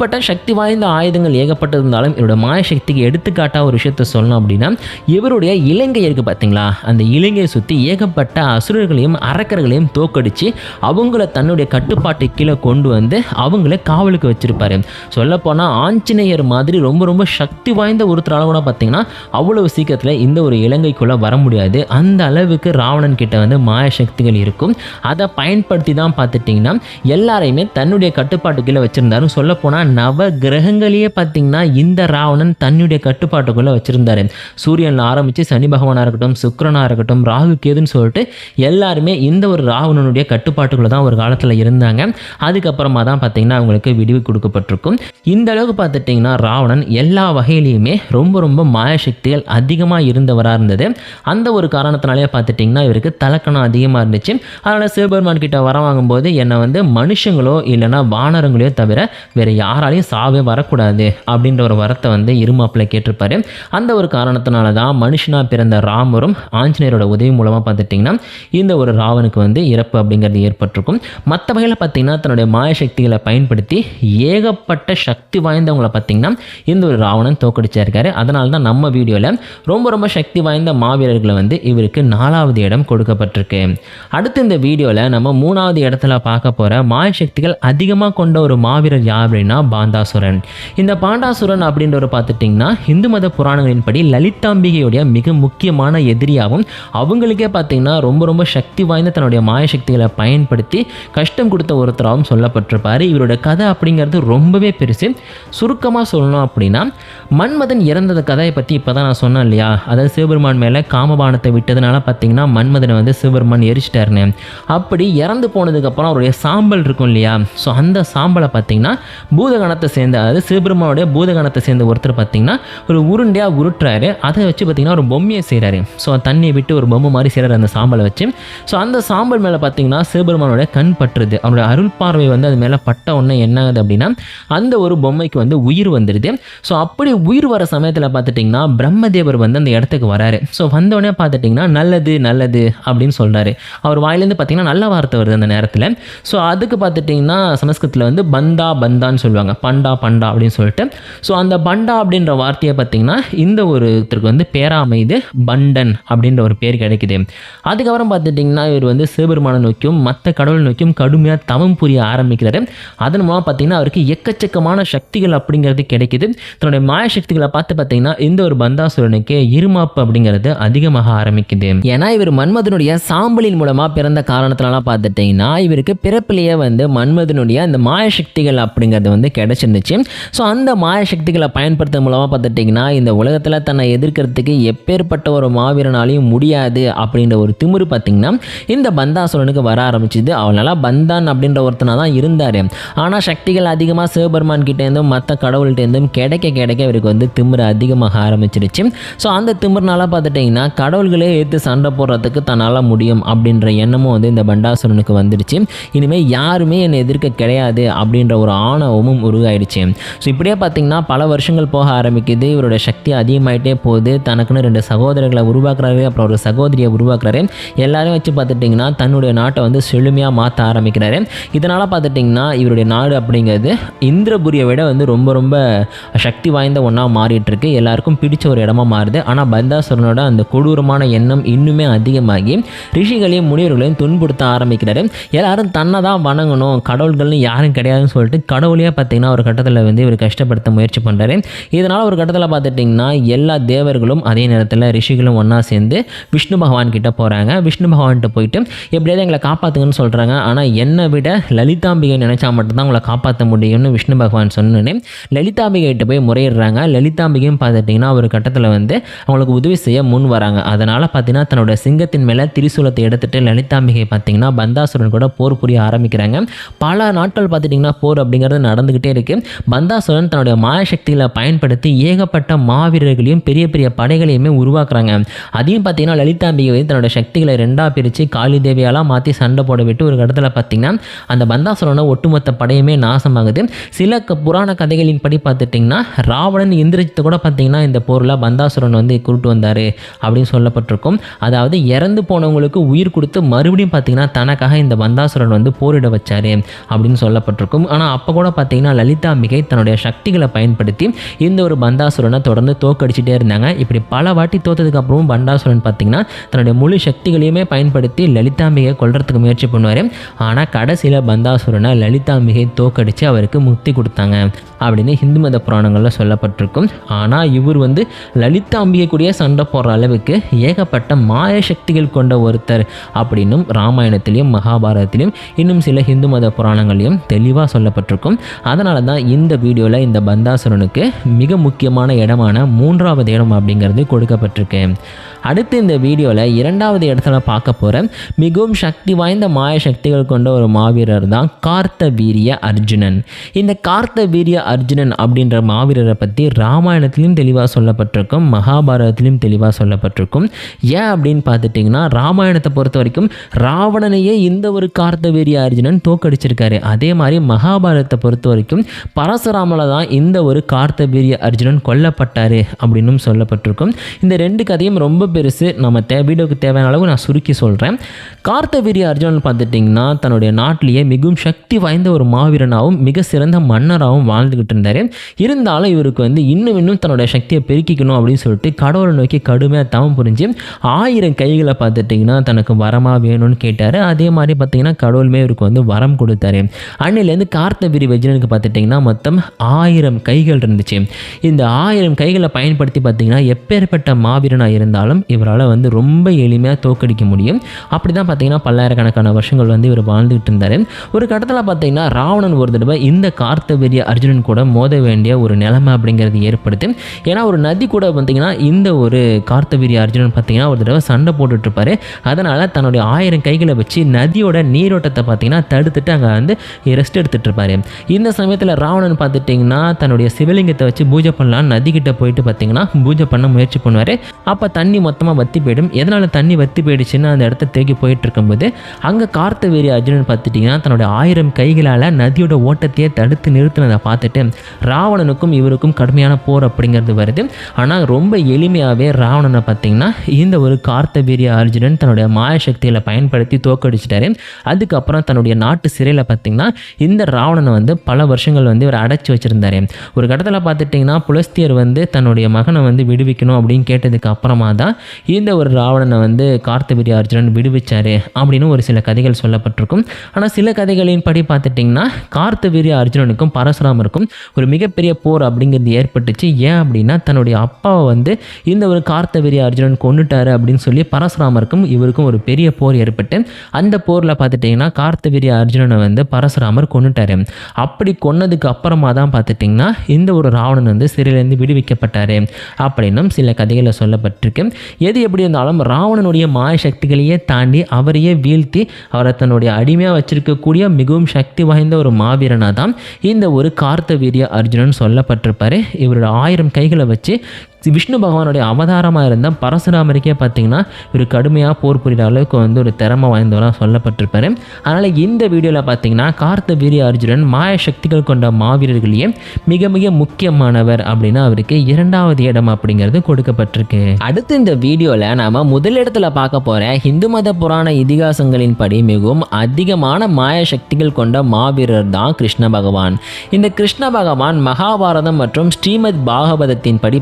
இப்படிப்பட்ட சக்தி வாய்ந்த ஆயுதங்கள் ஏகப்பட்டிருந்தாலும் இவரோட மாய சக்திக்கு எடுத்துக்காட்டாக ஒரு விஷயத்த சொல்லணும் அப்படின்னா இவருடைய இலங்கை இருக்குது பார்த்தீங்களா அந்த இலங்கையை சுற்றி ஏகப்பட்ட அசுரர்களையும் அரக்கர்களையும் தோக்கடித்து அவங்கள தன்னுடைய கட்டுப்பாட்டு கீழே கொண்டு வந்து அவங்கள காவலுக்கு வச்சுருப்பாரு. சொல்லப்போனால் ஆஞ்சநேயர் மாதிரி ரொம்ப ரொம்ப சக்தி வாய்ந்த ஒருத்தரால் கூட பார்த்தீங்கன்னா அவ்வளவு சீக்கிரத்தில் இந்த ஒரு இலங்கைக்குள்ளே வர முடியாது. அந்த அளவுக்கு ராவணன் கிட்ட வந்து மாய சக்திகள் இருக்கும். அதை பயன்படுத்தி தான் பார்த்துட்டிங்கன்னா எல்லாரையுமே தன்னுடைய கட்டுப்பாட்டு கீழே வச்சுருந்தாரு சொல்லப்போனால் நவ கிரகங்களையே பார்த்தீங்கன்னா இந்த ராவணன் தன்னுடைய கட்டுப்பாட்டுக்குள்ளே வச்சுருந்தாரு. சூரியனில் ஆரம்பித்து சனி பகவானாக இருக்கட்டும் சுக்கரனாக இருக்கட்டும் ராகு கேதுன்னு சொல்லிட்டு எல்லாருமே இந்த ஒரு ராவணனுடைய கட்டுப்பாட்டுக்குள்ளே தான் ஒரு காலத்தில் இருந்தாங்க. அதுக்கப்புறமா தான் பார்த்தீங்கன்னா அவங்களுக்கு விடிவு கொடுக்கப்பட்டிருக்கும். இந்த அளவுக்கு பார்த்துட்டிங்கன்னா ராவணன் எல்லா வகையிலையுமே ரொம்ப ரொம்ப மாய சக்திகள் அதிகமாக இருந்தவராக இருந்தது. அந்த ஒரு காரணத்தினாலே பார்த்துட்டிங்கன்னா இவருக்கு தலக்கணம் அதிகமாக இருந்துச்சு. அதனால் சிவபெருமான் கிட்ட வர வாங்கும்போது என்னை வந்து மனுஷங்களோ இல்லைன்னா வானரங்களையோ தவிர வேறு யார் யாராலையும் சாவே வரக்கூடாது அப்படின்ற ஒரு வரத்தை வந்து இருமாப்பில் கேட்டிருப்பாரு. அந்த ஒரு காரணத்தினால தான் மனுஷனாக பிறந்த ராமரும் ஆஞ்சநேயரோட உதவி மூலமாக பார்த்துட்டிங்கன்னா இந்த ஒரு ராவனுக்கு வந்து இறப்பு அப்படிங்கிறது ஏற்பட்டிருக்கும். மற்ற வகையில் பார்த்தீங்கன்னா தன்னுடைய மாய சக்திகளை பயன்படுத்தி ஏகப்பட்ட சக்தி வாய்ந்தவங்களை பார்த்தீங்கன்னா இந்த ஒரு ராவணன் தோக்கடிச்சிருக்காரு அதனால தான் நம்ம வீடியோவில் ரொம்ப ரொம்ப சக்தி வாய்ந்த மாவீரர்களை வந்து இவருக்கு நாலாவது இடம் கொடுக்கப்பட்டிருக்கு. அடுத்து இந்த வீடியோவில் நம்ம மூணாவது இடத்துல பார்க்க போகிற மாய சக்திகள் அதிகமாக கொண்ட ஒரு மாவீரர் யார் அப்படின்னா பாண்டாசுரன். இந்த பாண்டாசுரன் அப்படின்றவர் பார்த்துட்டிங்கன்னா இந்து மத புராணங்களின்படி லலிதாம்பிகையுடைய மிக முக்கியமான எதிரியாகவும் அவங்களுக்கே பார்த்தீங்கன்னா ரொம்ப ரொம்ப சக்தி வாய்ந்த தன்னுடைய மாய சக்திகளை பயன்படுத்தி கஷ்டம் கொடுத்த ஒருத்தராகவும் சொல்லப்பட்டிருப்பார். இவரோட கதை அப்படிங்கிறது ரொம்பவே பெருசு. சுருக்கமாக சொல்லணும் அப்படின்னா மன்மதன் இறந்தது கதையை பற்றி இப்போ தான் நான் சொன்னேன் இல்லையா? அதாவது சிவபெருமான் மேலே காமபானத்தை விட்டதுனால பார்த்தீங்கன்னா மன்மதனை வந்து சிவபெருமான் எரிச்சிட்டாருன்னு. அப்படி இறந்து போனதுக்கப்புறம் அவருடைய சாம்பல் இருக்கும் இல்லையா? ஸோ அந்த சாம்பலை பார்த்தீங்கன்னா பூ பூதகணத்தை சேர்ந்த அதாவது சிவபெருமானுடைய பூதகணத்தை சேர்ந்த ஒருத்தர் பார்த்தீங்கன்னா ஒரு உருண்டையாக உருட்டுறாரு. அதை வச்சு பார்த்தீங்கன்னா ஒரு பொம்மையை செய்கிறாரு ஸோ தண்ணியை விட்டு ஒரு பொம்மை மாதிரி செய்கிறாரு அந்த சாம்பலை வச்சு. ஸோ அந்த சாம்பல் மேலே பார்த்தீங்கன்னா சிவபெருமானோட கண் பற்றுது அவரோட அருள் பார்வை வந்து அது மேலே பட்ட உடனே என்ன ஆகுது அப்படின்னா அந்த ஒரு பொம்மைக்கு வந்து உயிர் வந்துடுது ஸோ அப்படி உயிர் வர சமயத்தில் பார்த்துட்டிங்கன்னா பிரம்மதேவர் வந்து அந்த இடத்துக்கு வராரு. ஸோ வந்தோடனே பார்த்துட்டிங்கன்னா நல்லது நல்லது அப்படின்னு சொல்கிறாரு அவர் வாயிலேருந்து பார்த்தீங்கன்னா நல்ல வார்த்தை வருது அந்த நேரத்தில். ஸோ அதுக்கு பார்த்துட்டிங்கன்னா சமஸ்கிருதத்தில் வந்து பந்தா பந்தான்னு சொல்லுவாங்க. பண்டா பண்டா அப்படின்னு சொல்லிட்டு. ஸோ அந்த பண்டா அப்படின்ற வார்த்தையை பார்த்தீங்கன்னா இந்த ஒருத்தருக்கு வந்து பேராமைது பண்டன் அப்படின்ற ஒரு பேர் கிடைக்குது. அதுக்கப்புறம் பார்த்துட்டிங்கன்னா இவர் வந்து சிவபெருமான நோக்கியும் மற்ற கடவுள் நோக்கியும் கடுமையாக தவம் புரிய ஆரம்பிக்கிறாரு. அதன் மூலம் பார்த்தீங்கன்னா அவருக்கு எக்கச்சக்கமான சக்திகள் அப்படிங்கிறது கிடைக்குது. தன்னுடைய மாய சக்திகளை பார்த்து பார்த்தீங்கன்னா இந்த ஒரு பந்தாசுரனுக்கு இருமாப்பு அப்படிங்கிறது அதிகமாக ஆரம்பிக்குது. ஏன்னா இவர் மன்மதனுடைய சாம்பலின் மூலமாக பிறந்த காரணத்தினால பார்த்துட்டிங்கன்னா இவருக்கு பிறப்பிலேயே வந்து மன்மதனுடைய அந்த மாய சக்திகள் அப்படிங்கிறது வந்து கிடைச்சிருந்துச்சு. ஸோ அந்த மாய சக்திகளை பயன்படுத்த மூலமாக பார்த்துட்டிங்கன்னா இந்த உலகத்தில் தன்னை எதிர்க்கிறதுக்கு எப்பேற்பட்ட ஒரு மாவீரனாலையும் முடியாது அப்படின்ற ஒரு திமிரு பார்த்திங்கன்னா இந்த பந்தாசுரனுக்கு வர ஆரம்பிச்சிது. அவனால் பந்தான் அப்படின்ற ஒருத்தனாக தான் இருந்தார். ஆனால் சக்திகள் அதிகமாக சிவபெருமான் கிட்டேருந்தும் மற்ற கடவுள்கிட்டேருந்தும் கிடைக்க கிடைக்க இவருக்கு வந்து திமிரு அதிகமாக ஆரம்பிச்சிருச்சு. ஸோ அந்த திமிர்னால பார்த்துட்டிங்கன்னா கடவுள்களே ஏற்று சண்டை போடுறதுக்கு தன்னால் முடியும் அப்படின்ற எண்ணமும் வந்து இந்த பண்டாசுரனுக்கு வந்துடுச்சு இனிமேல் யாருமே என்னை எதிர்க்க கிடையாது அப்படின்ற ஒரு ஆணவமும் உருவாயிடுச்சு. ஸோ இப்படியே பார்த்தீங்கன்னா பல வருஷங்கள் போக ஆரம்பிக்குது. இவரோட சக்தி அதிகமாயிட்டே போகுது. தனக்குன்னு ரெண்டு சகோதரர்களை உருவாக்குறாரு. அப்புறம் ஒரு சகோதரியை உருவாக்குறாரு. எல்லாரையும் வச்சு பார்த்துட்டிங்கன்னா தன்னுடைய நாட்டை வந்து செழுமையாக மாற்ற ஆரம்பிக்கிறாரு. இதனால் பார்த்துட்டிங்கன்னா இவருடைய நாடு அப்படிங்கிறது இந்திரபுரியை விட வந்து ரொம்ப ரொம்ப சக்தி வாய்ந்த ஒன்றா மாறிட்டுருக்கு. எல்லாருக்கும் பிடிச்ச ஒரு இடமா மாறுது. ஆனால் பந்தாசுரனோட அந்த கொடூரமான எண்ணம் இன்னுமே அதிகமாகி ரிஷிகளையும் முனிவர்களையும் துன்புறுத்த ஆரம்பிக்கிறாரு. எல்லாரும் தன்னை தான் வணங்கணும். கடவுள்கள்னு யாரும் கிடையாதுன்னு சொல்லிட்டு கடவுளையே பார்த்தீங்கன்னா ஒரு கட்டத்தில் வந்து இவர் கஷ்டப்படுத்த முயற்சி பண்ணுறாரு இதனால் ஒரு கட்டத்தில் பார்த்துட்டிங்கன்னா எல்லா தேவர்களும் அதே நேரத்தில் ரிஷிகளும் ஒன்றா சேர்ந்து விஷ்ணு பகவான்கிட்ட போகிறாங்க விஷ்ணு பகவான்கிட்ட போயிட்டு எப்படியாவது எங்களை காப்பாற்றுங்கன்னு சொல்கிறாங்க ஆனால் என்னை விட லலிதாம்பிகை நினச்சா மட்டும்தான் உங்களை காப்பாற்ற முடியும்னு விஷ்ணு பகவான் சொன்னோன்னே லலிதாம்பிகை கிட்ட போய் முறையிடுறாங்க. லலிதாம்பிகையும் பார்த்துட்டிங்கன்னா ஒரு கட்டத்தில் வந்து அவங்களுக்கு உதவி செய்ய முன் வராங்க. அதனால் பார்த்தீங்கன்னா தன்னோட சிங்கத்தின் மேலே திரிசூலத்தை எடுத்துகிட்டு லலிதாம்பிகை பார்த்தீங்கன்னா பந்தாசுரன் கூட போர் புரிய ஆரம்பிக்கிறாங்க. பல நாட்கள் பார்த்துட்டிங்கன்னா போர் அப்படிங்கிறது நடந்துக்கிட்டு இருக்கு. பந்தாசுரன் தன்னுடைய மாயசக்திகளை பயன்படுத்தி ஏகப்பட்ட மாவீரர்களையும் பெரிய பெரிய படைகளையுமே உருவாக்குறாங்க. அதையும் பார்த்தீங்கன்னா லலிதாம்பிகை வந்து தன்னோட சக்திகளை ரெண்டாக பிரித்து காளி தேவியாலாம் மாற்றி சண்டை போட விட்டு ஒரு இடத்துல பார்த்தீங்கன்னா அந்த பந்தாசுரனோட ஒட்டுமொத்த படையுமே நாசமாகுது. சில க- புராண கதைகளின் படி பார்த்துட்டிங்கன்னா ராவணன் இந்திரஜித்தை கூட பார்த்தீங்கன்னா இந்த போரில் பந்தாசுரன் வந்து கூட்டு வந்தார் அப்படின்னு சொல்லப்பட்டிருக்கும். அதாவது இறந்து போனவங்களுக்கு உயிர் கொடுத்து மறுபடியும் பார்த்தீங்கன்னா தனக்காக இந்த பந்தாசுரன் வந்து போரிட வச்சார் அப்படின்னு சொல்லப்பட்டிருக்கும். ஆனால் அப்போ கூட பார்த்தீங்கன்னா லலிதாம்பிகை தன்னுடைய சக்திகளை பயன்படுத்தி இந்த ஒரு பந்தாசுரனை தொடர்ந்து தோக்கடிச்சிட்டே இருந்தாங்க. இப்படி பல வாட்டி தோத்ததுக்கு அப்புறமும் பண்டாசுரன் பார்த்தீங்கன்னா தன்னுடைய முழு சக்திகளையுமே பயன்படுத்தி லலிதாம்பிகை கொள்றதுக்கு முயற்சி பண்ணுவார். ஆனால் கடைசியில் பந்தாசுரனை லலிதாம்பிகை தோக்கடித்து அவருக்கு முக்தி கொடுத்தாங்க அப்படின்னு ஹிந்து மத புராணங்களில் சொல்லப்பட்டிருக்கும். ஆனால் இவர் வந்து லலிதாம்பிகை கூடிய சண்டை போடுற அளவுக்கு ஏகப்பட்ட மாய சக்திகள் கொண்ட ஒருத்தர் அப்படின்னும் ராமாயணத்திலையும் மகாபாரதத்திலையும் இன்னும் சில ஹிந்து மத புராணங்களையும் தெளிவாக சொல்லப்பட்டிருக்கும். அதனால தான் இந்த வீடியோவில் இந்த பந்தாசுரனுக்கு மிக முக்கியமான இடமான மூன்றாவது இடம் அப்படிங்கிறது கொடுக்கப்பட்டிருக்கு. அடுத்து இந்த வீடியோவில் இரண்டாவது இடத்துல பார்க்க போகிற மிகவும் சக்தி வாய்ந்த மாய சக்திகள் கொண்ட ஒரு மாவீரர் தான் கார்த்த வீரிய அர்ஜுனன். இந்த கார்த்த வீரிய அர்ஜுனன் அப்படின்ற மாவீரரை பற்றி ராமாயணத்திலும் தெளிவாக சொல்லப்பட்டிருக்கும் மகாபாரதத்திலும் தெளிவாக சொல்லப்பட்டிருக்கும். ஏன் அப்படின்னு பார்த்துட்டிங்கன்னா ராமாயணத்தை பொறுத்த வரைக்கும் ராவணனையே இந்த ஒரு கார்த்த வீரிய அர்ஜுனன் தோக்கடிச்சிருக்காரு அதே மாதிரி மகாபாரதத்தை பொறுத்த வரைக்கும் பரசுராமல தான் இந்த ஒரு கார்த்த வீரிய அர்ஜுனன் கொல்லப்பட்டார் அப்படின்னும் சொல்லப்பட்டிருக்கும். இந்த ரெண்டு கதையும் ரொம்ப பெருசு நம்ம தே வீடியோக்கு தேவையான அளவு நான் சுருக்கி சொல்கிறேன் கார்த்தவீரிய அர்ஜுனன் பார்த்துட்டிங்கன்னா தன்னுடைய நாட்டிலேயே மிகவும் சக்தி வாய்ந்த ஒரு மாவீரனாகவும் மிக சிறந்த மன்னராகவும் வாழ்ந்துக்கிட்டு இருந்தார். இருந்தாலும் இவருக்கு வந்து இன்னும் இன்னும் தன்னுடைய சக்தியை பெருக்கிக்கணும் அப்படின்னு சொல்லிட்டு கடவுளை நோக்கி கடுமையாக தவம் புரிஞ்சு ஆயிரம் கைகளை பார்த்துட்டிங்கன்னா தனக்கு வரமாக வேணும்னு கேட்டார். அதே மாதிரி பார்த்தீங்கன்னா கடவுளுமே இவருக்கு வந்து வரம் கொடுத்தாரு. அன்னையிலேருந்து கார்த்தவீரி வெஜ்ஜனுக்கு வஜ்ரனுக்கு பார்த்துட்டிங்கன்னா மொத்தம் ஆயிரம் கைகள் இருந்துச்சு. இந்த ஆயிரம் கைகளை பயன்படுத்தி பார்த்தீங்கன்னா எப்பேற்பட்ட மாவீரனாக இருந்தாலும் இருந்தாலும் இவரால் வந்து ரொம்ப எளிமையாக தோக்கடிக்க முடியும். அப்படி தான் பார்த்தீங்கன்னா பல்லாயிரக்கணக்கான வருஷங்கள் வந்து இவர் வாழ்ந்துகிட்டு இருந்தார். ஒரு கட்டத்தில் பார்த்தீங்கன்னா ராவணன் ஒரு தடவை இந்த கார்த்தவீரிய அர்ஜுனன் கூட மோத வேண்டிய ஒரு நிலைமை அப்படிங்கிறது ஏற்படுது. ஏன்னா ஒரு நதி கூட பார்த்தீங்கன்னா இந்த ஒரு கார்த்தவீரிய அர்ஜுனன் பார்த்தீங்கன்னா ஒரு தடவை சண்டை போட்டுட்டு இருப்பாரு. அதனால் தன்னுடைய ஆயிரம் கைகளை வச்சு நதியோட நீரோட்டத்தை பார்த்தீங்கன்னா தடுத்துட்டு அங்கே வந்து ரெஸ்ட் எடுத்துட்டு இருப்பாரு. இந்த சமயத்தில் ராவணன் பார்த்துட்டிங்கன்னா தன்னுடைய சிவலிங்கத்தை வச்சு பூஜை பண்ணலாம் நதிக்கிட்ட போயிட்டு பார்த்தீங்கன்னா பூஜை பண்ண முயற்சி பண்ணுவார். அப்போ தண்ணி மொத்தமாக வத்தி போயிடும். எதனால் தண்ணி வத்தி போயிடுச்சுன்னு அந்த இடத்த தேக்கி போயிட்டு இருக்கும்போது அங்கே கார்த்தவேரி அர்ஜுனன் பார்த்துட்டிங்கன்னா தன்னுடைய ஆயிரம் கைகளால் நதியோட ஓட்டத்தையே தடுத்து நிறுத்தினதை பார்த்துட்டு ராவணனுக்கும் இவருக்கும் கடுமையான போர் அப்படிங்கிறது வருது. ஆனால் ரொம்ப எளிமையாகவே ராவணனை பார்த்தீங்கன்னா இந்த ஒரு கார்த்தவீரிய அர்ஜுனன் தன்னுடைய மாயசக்திகளை பயன்படுத்தி தோக்கடிச்சிட்டாரு. அதுக்கப்புறம் தன்னுடைய நாட்டு சிறையில் பார்த்தீங்கன்னா இந்த ராவணனை வந்து பல வருஷங்கள் வந்து இவர் அடைச்சி வச்சிருந்தாரு. ஒரு கட்டத்தில் பார்த்துட்டிங்கன்னா புலஸ்தியர் வந்து தன்னுடைய மகனை வந்து விடுவிக்கணும் அப்படின்னு கேட்டதுக்கு அப்புறமா தான் இந்த ஒரு ராவணனை வந்து கார்த்தவீரிய அர்ஜுனன் விடுவிச்சார் அப்படின்னு ஒரு சில கதைகள் சொல்லப்பட்டிருக்கும். ஆனால் சில கதைகளின் படி பார்த்துட்டிங்கன்னா கார்த்தவீரிய அர்ஜுனனுக்கும் பரசுராமருக்கும் ஒரு மிகப்பெரிய போர் அப்படிங்கிறது ஏற்பட்டுச்சு. ஏன் அப்படின்னா தன்னுடைய அப்பாவை வந்து இந்த ஒரு கார்த்தவீரிய அர்ஜுனன் கொண்டுட்டாரு அப்படின்னு சொல்லி பரசுராமருக்கும் இவருக்கும் ஒரு பெரிய போர் ஏற்பட்டு அந்த போரில் பார்த்துட்டிங்கன்னா கார்த்தவீரிய அர்ஜுனனை வந்து பரசுராமர் கொண்டுட்டாரு அப்படி கொன்னதுக்கு அப்புறமா தான் பார்த்துட்டிங்கன்னா இந்த ஒரு ராவணன் வந்து சிறையிலேருந்து விடுவிக்கப்பட்டார். அப்படின்னும் சில கதைகளில் சொல்லப்பட்டிருக்கு. எது எப்படி இருந்தாலும் ராவணனுடைய மாய சக்திகளையே தாண்டி அவரையே வீழ்த்தி அவரை தன்னுடைய அடிமையாக வச்சிருக்கக்கூடிய மிகவும் சக்தி வாய்ந்த ஒரு மாவீரனாக தான் இந்த ஒரு கார்த்தவீரிய அர்ஜுனன் சொல்லப்பட்டிருப்பாரு. இவரோட ஆயிரம் கைகளை வச்சு விஷ்ணு பகவானுடைய அவதாரமாக இருந்த பரசுராமருக்கே பார்த்தீங்கன்னா ஒரு கடுமையாக போர் புரிகிற அளவுக்கு வந்து ஒரு திறமை வாய்ந்தவராக சொல்லப்பட்டிருப்பாரு. அதனால் இந்த வீடியோவில் பார்த்தீங்கன்னா கார்த்த வீரிய அர்ஜுனன் மாய சக்திகள் கொண்ட மாவீரர்களையே மிக மிக முக்கியமானவர் அப்படின்னா அவருக்கு இரண்டாவது இடம் அப்படிங்கிறது கொடுக்கப்பட்டிருக்கு. அடுத்து இந்த வீடியோவில் நாம் முதலிடத்தில் பார்க்க போகிற இந்து மத புராண இதிகாசங்களின் படி மிகவும் அதிகமான மாய சக்திகள் கொண்ட மாவீரர் தான் கிருஷ்ண பகவான். இந்த கிருஷ்ண பகவான் மகாபாரதம் மற்றும் ஸ்ரீமத் பாகவதத்தின் படி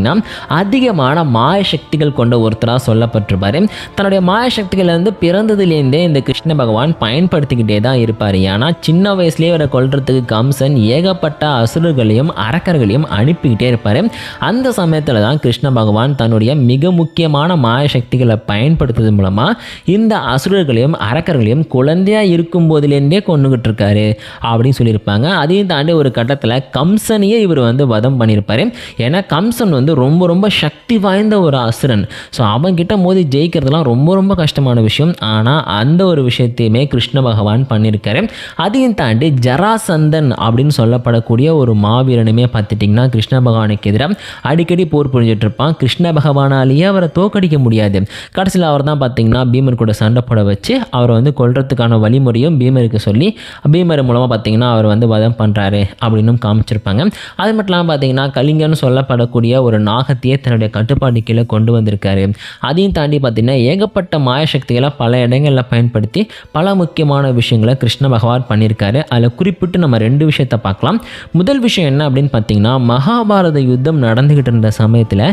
பார்த்துட்டிங்கன்னா அதிகமான மாய சக்திகள் கொண்ட ஒருத்தராக சொல்லப்பட்டிருப்பார். தன்னுடைய மாய சக்திகளை வந்து பிறந்ததுலேருந்தே இந்த கிருஷ்ண பகவான் பயன்படுத்திக்கிட்டே தான் இருப்பார். ஏன்னா சின்ன வயசுலேயே அவரை கொள்றதுக்கு கம்சன் ஏகப்பட்ட அசுரர்களையும் அரக்கர்களையும் அனுப்பிக்கிட்டே இருப்பார். அந்த சமயத்தில் தான் கிருஷ்ண பகவான் தன்னுடைய மிக முக்கியமான மாய சக்திகளை பயன்படுத்துறது மூலமாக இந்த அசுரர்களையும் அரக்கர்களையும் குழந்தையாக இருக்கும் போதுலேருந்தே கொண்டுகிட்டு இருக்காரு அப்படின்னு சொல்லியிருப்பாங்க. அதையும் தாண்டி ஒரு கட்டத்தில் கம்சனையே இவர் வந்து வதம் பண்ணியிருப்பார். ஏன்னா கம்சன் வந்து ரொம்ப ரொம்ப சக்தி வாய்ந்த ஒரு அசுரன். ஸோ அவன்கிட்ட மோதி ஜெயிக்கிறதுலாம் ரொம்ப ரொம்ப கஷ்டமான விஷயம். ஆனால் அந்த ஒரு விஷயத்தையுமே கிருஷ்ண பகவான் பண்ணியிருக்காரு அதையும் தாண்டி ஜராசந்தன் அப்படின்னு சொல்லப்படக்கூடிய ஒரு மாவீரனுமே பார்த்துட்டிங்கன்னா கிருஷ்ண பகவானுக்கு எதிராக அடிக்கடி போர் புரிஞ்சிட்டு இருப்பான் கிருஷ்ண பகவானாலேயே அவரை தோக்கடிக்க முடியாது. கடைசியில் அவர் தான் பார்த்தீங்கன்னா பீமர் கூட சண்டை போட வச்சு அவரை வந்து கொள்றதுக்கான வழிமுறையும் பீமருக்கு சொல்லி பீமர் மூலமாக பார்த்தீங்கன்னா அவர் வந்து வதம் பண்ணுறாரு அப்படின்னும் காமிச்சிருப்பாங்க. அது மட்டும் இல்லாமல் பார்த்தீங்கன்னா கலிங்கன்னு சொல்லப்படக்கூடிய ஒரு நாகத்தையே தன்னுடைய கட்டுப்பாடு கீழே கொண்டு வந்திருக்காரு. அதையும் தாண்டி பார்த்தீங்கன்னா ஏகப்பட்ட மாயசக்திகளை பல இடங்களில் பயன்படுத்தி பல முக்கியமான விஷயங்களை கிருஷ்ண பகவான் பண்ணியிருக்காரு. அதில் குறிப்பிட்டு நம்ம ரெண்டு விஷயத்தை பார்க்கலாம். முதல் விஷயம் என்ன அப்படின்னு பார்த்தீங்கன்னா மகாபாரத யுத்தம் நடந்துக்கிட்டு இருந்த சமயத்தில்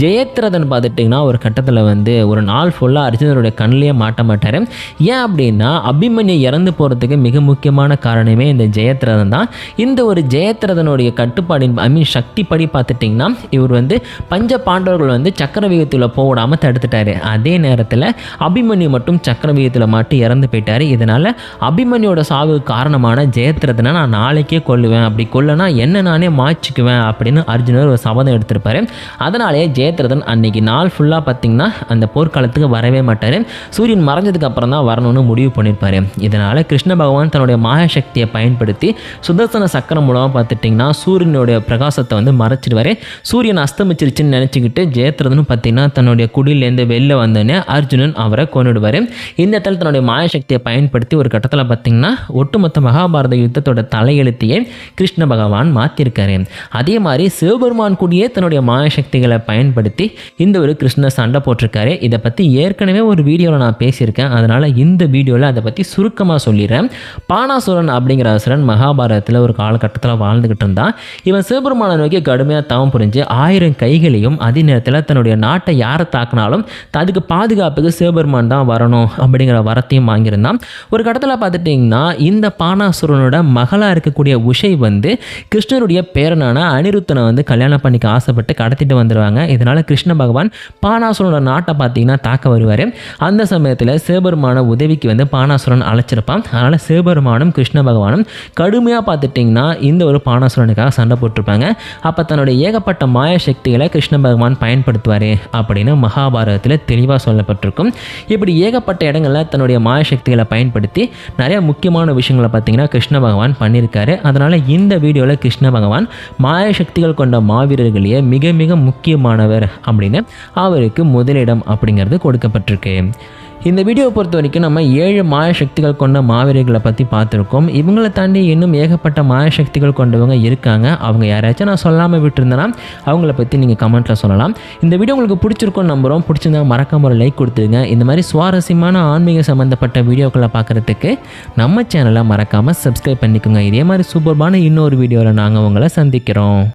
ஜெயத்ரதன் பார்த்துட்டிங்கன்னா ஒரு கட்டத்தில் வந்து ஒரு நாள் ஃபுல்லாக அர்ஜுனருடைய கண்ணிலேயே மாட்ட மாட்டார். ஏன் அப்படின்னா அபிமன்யு இறந்து போகிறதுக்கு மிக முக்கியமான காரணமே இந்த ஜெயத்ரதன் தான். இந்த ஒரு ஜெயத்ரதனுடைய கட்டுப்பாடின் ஐ மீன் சக்தி படி பார்த்துட்டிங்கன்னா இவர் வந்து பஞ்ச பாண்டவர்கள் வந்து சக்கரவியூகத்தில் போடாமல் தடுத்துட்டாரு. அதே நேரத்தில் அபிமன்யு மட்டும் சக்கரவியூகத்தில் மாட்டி இறந்து போயிட்டார். இதனால் அபிமன்யோட சாவுக்கு காரணமான ஜெயத்ரதனை நான் நாளைக்கே கொல்லுவேன். அப்படி கொல்லனா என்ன நானே மாய்ச்சிக்குவேன் அப்படின்னு அர்ஜுனர் ஒரு சபதம் எடுத்திருப்பாரு. அதனாலே ஜெயத்ரதன் அன்னைக்கு நாள் ஃபுல்லாக பார்த்தீங்கன்னா அந்த போர்க்காலத்துக்கு வரவே மாட்டார். சூரியன் மறைஞ்சதுக்கு அப்புறம் தான் வரணும்னு முடிவு பண்ணியிருப்பாரு இதனால் கிருஷ்ண பகவான் தன்னுடைய மாயசக்தியை பயன்படுத்தி சுதர்சன சக்கரம் மூலமாக பார்த்துட்டிங்கன்னா சூரியனுடைய பிரகாசத்தை வந்து மறைச்சிடுவார். சூரியன் அஸ்தமிச்சிருச்சுன்னு நினச்சிக்கிட்டு ஜெயத்ரதனும் பார்த்தீங்கன்னா தன்னுடைய குடியிலேருந்து வெளில வந்தோடனே அர்ஜுனன் அவரை கொண்டுடுவார் இந்த இடத்துல தன்னுடைய மாயசக்தியை பயன்படுத்தி ஒரு கட்டத்தில் பார்த்தீங்கன்னா ஒட்டுமொத்த மகாபாரத யுத்தத்தோட தலையெழுத்தையே கிருஷ்ண பகவான் மாற்றிருக்காரு அதே மாதிரி சிவபெருமான் கூடியே தன்னுடைய மாயசக்திகளை பயன்படுத்தி இந்த ஒரு கிருஷ்ண சண்டை போட்டிருக்காரு. இதை பற்றி ஏற்கனவே ஒரு வீடியோவில் நான் பேசியிருக்கேன். அதனால் இந்த வீடியோவில் அதை பற்றி சுருக்கமாக சொல்லிடுறேன். பானாசுரன் அப்படிங்கிற அசுரன் மகாபாரதத்தில் ஒரு காலகட்டத்தில் வாழ்ந்துக்கிட்டு இருந்தான். இவன் சிவபெருமானை நோக்கி கடுமையாக தவம் புரிஞ்சு ஆயிரம் நாட்டையும் கைகளையும் அதே நேரத்தில் தன்னுடைய நாட்டை யாரை தாக்கினாலும் அதுக்கு பாதுகாப்புக்கு சிவபெருமான் தான் வரணும் அப்படிங்கிற வரத்தையும் வாங்கியிருந்தான். ஒரு கடத்தில் பார்த்துட்டிங்கன்னா இந்த பானாசுரனோட மகளாக இருக்கக்கூடிய உஷை வந்து கிருஷ்ணருடைய பேரனான அனிருத்தனை வந்து கல்யாணம் பண்ணிக்க ஆசைப்பட்டு கடத்திட்டு வந்துடுவாங்க இதனால் கிருஷ்ண பகவான் பானாசுரனோட நாட்டை பார்த்தீங்கன்னா தாக்க வருவார். அந்த சமயத்தில் சிவபெருமான உதவிக்கு வந்து பானாசுரன் அழைச்சிருப்பான். அதனால் சிவபெருமானும் கிருஷ்ண பகவானும் கடுமையாக பார்த்துட்டிங்கன்னா இந்த ஒரு பானாசுரனுக்காக சண்டை போட்டிருப்பாங்க. அப்போ தன்னுடைய ஏகப்பட்ட மாயசக்தி சக்திகளை கிருஷ்ண பகவான் பயன்படுத்துவார் அப்படின்னு மகாபாரதத்தில் தெளிவாக சொல்லப்பட்டிருக்கும். இப்படி ஏகப்பட்ட இடங்களில் தன்னுடைய மாய சக்திகளை பயன்படுத்தி நிறைய முக்கியமான விஷயங்களை பார்த்தீங்கன்னா கிருஷ்ண பகவான் பண்ணியிருக்காரு. அதனால் இந்த வீடியோவில் கிருஷ்ண பகவான் மாயசக்திகள் கொண்ட மாவீரர்களையே மிக மிக முக்கியமானவர் அப்படின்னு அவருக்கு முதலிடம் அப்படிங்கிறது கொடுக்கப்பட்டிருக்கு. இந்த வீடியோவை பொறுத்த வரைக்கும் நம்ம ஏழு மாய சக்திகள் கொண்ட மாவீரர்களை பற்றி பார்த்துருக்கோம். இவங்களை தாண்டி இன்னும் ஏகப்பட்ட மாய சக்திகள் கொண்டவங்க இருக்காங்க. அவங்க யாராச்சும் நான் சொல்லாமல் விட்டுருந்தேன்னா அவங்கள பற்றி நீங்கள் கமெண்ட்டில் சொல்லலாம். இந்த வீடியோ உங்களுக்கு பிடிச்சிருக்கும் நம்புகிறோம் பிடிச்சிருந்தா மறக்காம ஒரு லைக் கொடுத்துருங்க இந்த மாதிரி சுவாரஸ்யமான ஆன்மீக சம்மந்தப்பட்ட வீடியோக்களை பார்க்குறதுக்கு நம்ம சேனலை மறக்காமல் சப்ஸ்கிரைப் பண்ணிக்கோங்க. இதே மாதிரி சூப்பர்பான இன்னொரு வீடியோவில் நாங்கள் உங்களை சந்திக்கிறோம்.